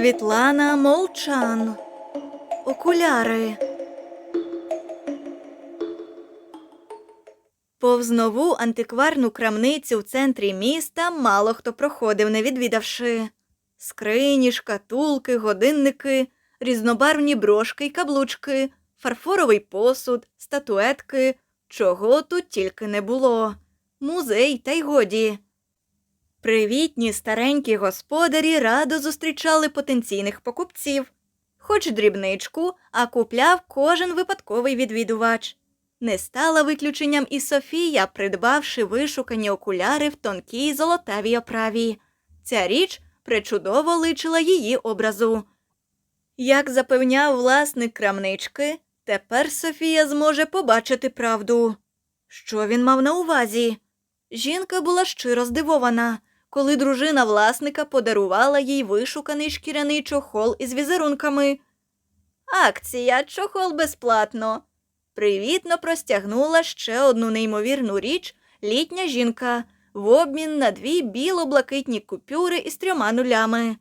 Світлана Молчан. Окуляри. Повз нову антикварну крамницю в центрі міста мало хто проходив, не відвідавши. Скрині, шкатулки, годинники, різнобарвні брошки й каблучки, фарфоровий посуд, статуетки, чого тут тільки не було. Музей та й годі. Привітні старенькі господарі радо зустрічали потенційних покупців. Хоч дрібничку, а купляв кожен випадковий відвідувач. Не стала виключенням і Софія, придбавши вишукані окуляри в тонкій золотавій оправі. Ця річ причудово личила її образу. Як запевняв власник крамнички, тепер Софія зможе побачити правду. Що він мав на увазі? Жінка була щиро здивована, коли дружина власника подарувала їй вишуканий шкіряний чохол із візерунками. Акція, чохол безплатно. Привітно простягнула ще одну неймовірну річ літня жінка в обмін на дві біло-блакитні купюри із трьома нулями.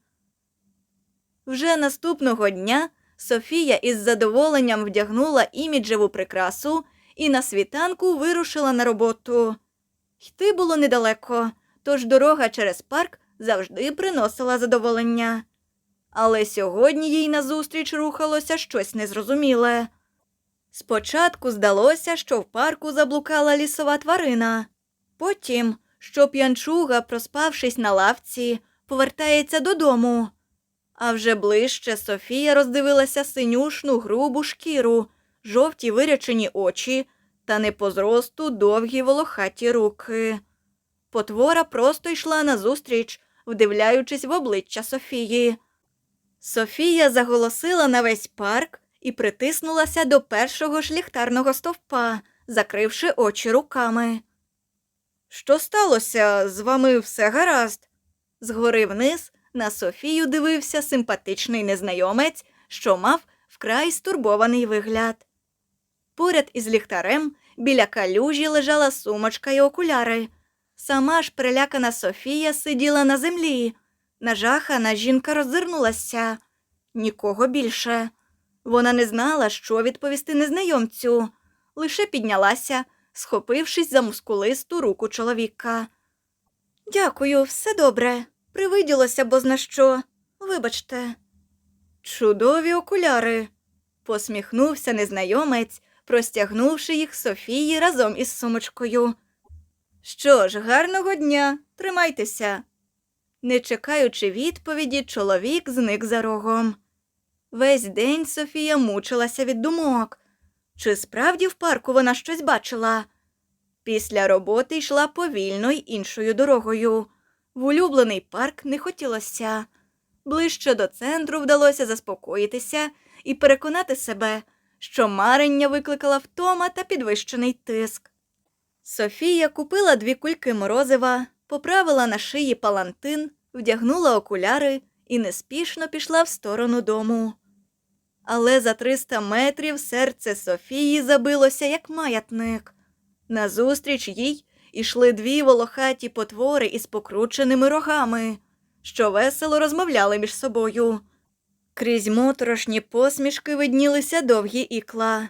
Вже наступного дня Софія із задоволенням вдягнула іміджеву прикрасу і на світанку вирушила на роботу. Йти було недалеко, тож дорога через парк завжди приносила задоволення. Але сьогодні їй назустріч рухалося щось незрозуміле. Спочатку здалося, що в парку заблукала лісова тварина. Потім, що п'янчуга, проспавшись на лавці, повертається додому. А вже ближче Софія роздивилася синюшну грубу шкіру, жовті вирячені очі та не по зросту довгі волохаті руки. Потвора просто йшла назустріч, вдивляючись в обличчя Софії. Софія заголосила на весь парк і притиснулася до першого ж ліхтарного стовпа, закривши очі руками. Що сталося? З вами все гаразд? Згори вниз на Софію дивився симпатичний незнайомець, що мав вкрай стурбований вигляд. Поряд із ліхтарем біля калюжі лежала сумочка й окуляри. Сама ж прилякана Софія сиділа на землі. Нажахана жінка роззирнулася. Нікого більше. Вона не знала, що відповісти незнайомцю, лише піднялася, схопившись за мускулисту руку чоловіка. Дякую, все добре. Привиділося бозна що. Вибачте. Чудові окуляри. посміхнувся незнайомець, простягнувши їх Софії разом із сумочкою. Що ж, гарного дня, тримайтеся. Не чекаючи відповіді, чоловік зник за рогом. Весь день Софія мучилася від думок. Чи справді в парку вона щось бачила? Після роботи йшла повільно й іншою дорогою. В улюблений парк не хотілося. Ближче до центру вдалося заспокоїтися і переконати себе, що марення викликала втома та підвищений тиск. Софія купила дві кульки морозива, поправила на шиї палантин, вдягнула окуляри і неспішно пішла в сторону дому. Але за 300 метрів серце Софії забилося, як маятник. Назустріч їй ішли дві волохаті потвори із покрученими рогами, що весело розмовляли між собою. Крізь моторошні посмішки виднілися довгі ікла.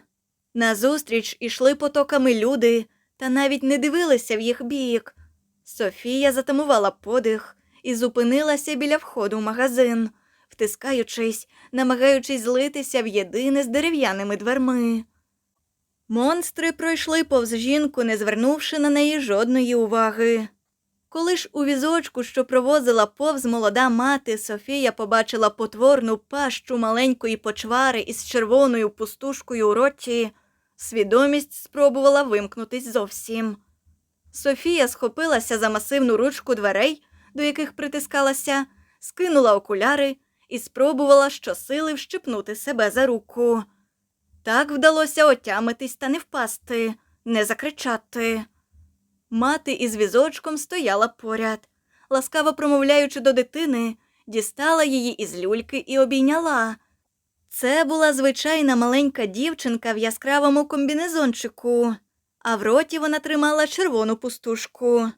Назустріч ішли потоками люди та навіть не дивилися в їх бік. Софія затамувала подих і зупинилася біля входу в магазин, втискаючись, намагаючись злитися в єдине з дерев'яними дверми. Монстри пройшли повз жінку, не звернувши на неї жодної уваги. Коли ж у візочку, що провозила повз молода мати, Софія побачила потворну пащу маленької почвари із червоною пустушкою у роті, свідомість спробувала вимкнутись зовсім. Софія схопилася за масивну ручку дверей, до яких притискалася, скинула окуляри і спробувала щосили вщипнути себе за руку. Так вдалося отямитись та не впасти, не закричати. Мати із візочком стояла поряд, ласкаво промовляючи до дитини, дістала її із люльки і обійняла. Це була звичайна маленька дівчинка в яскравому комбінезончику, а в роті вона тримала червону пустушку.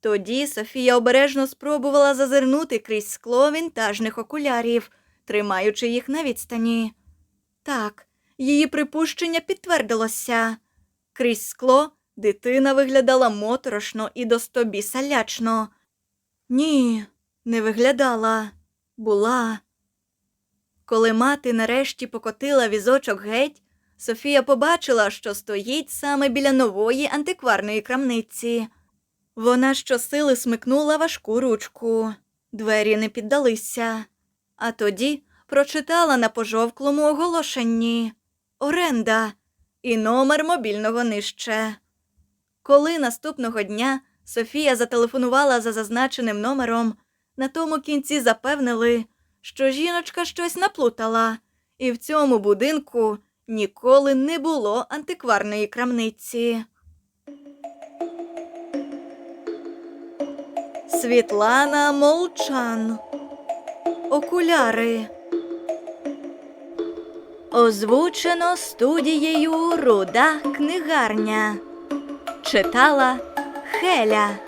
Тоді Софія обережно спробувала зазирнути крізь скло вінтажних окулярів, тримаючи їх на відстані. Так, її припущення підтвердилося. Крізь скло дитина виглядала моторошно і до стобіса лячно. Ні, не виглядала, була. Коли мати нарешті покотила візочок геть, Софія побачила, що стоїть саме біля нової антикварної крамниці. Вона щосили смикнула важку ручку. Двері не піддалися, а тоді прочитала на пожовклому оголошенні оренда і номер мобільного нижче. Коли наступного дня Софія зателефонувала за зазначеним номером, на тому кінці запевнили, що жіночка щось наплутала, і в цьому будинку ніколи не було антикварної крамниці. Світлана Молчан. Окуляри. Озвучено студією Руда книгарня. Читала Хеля.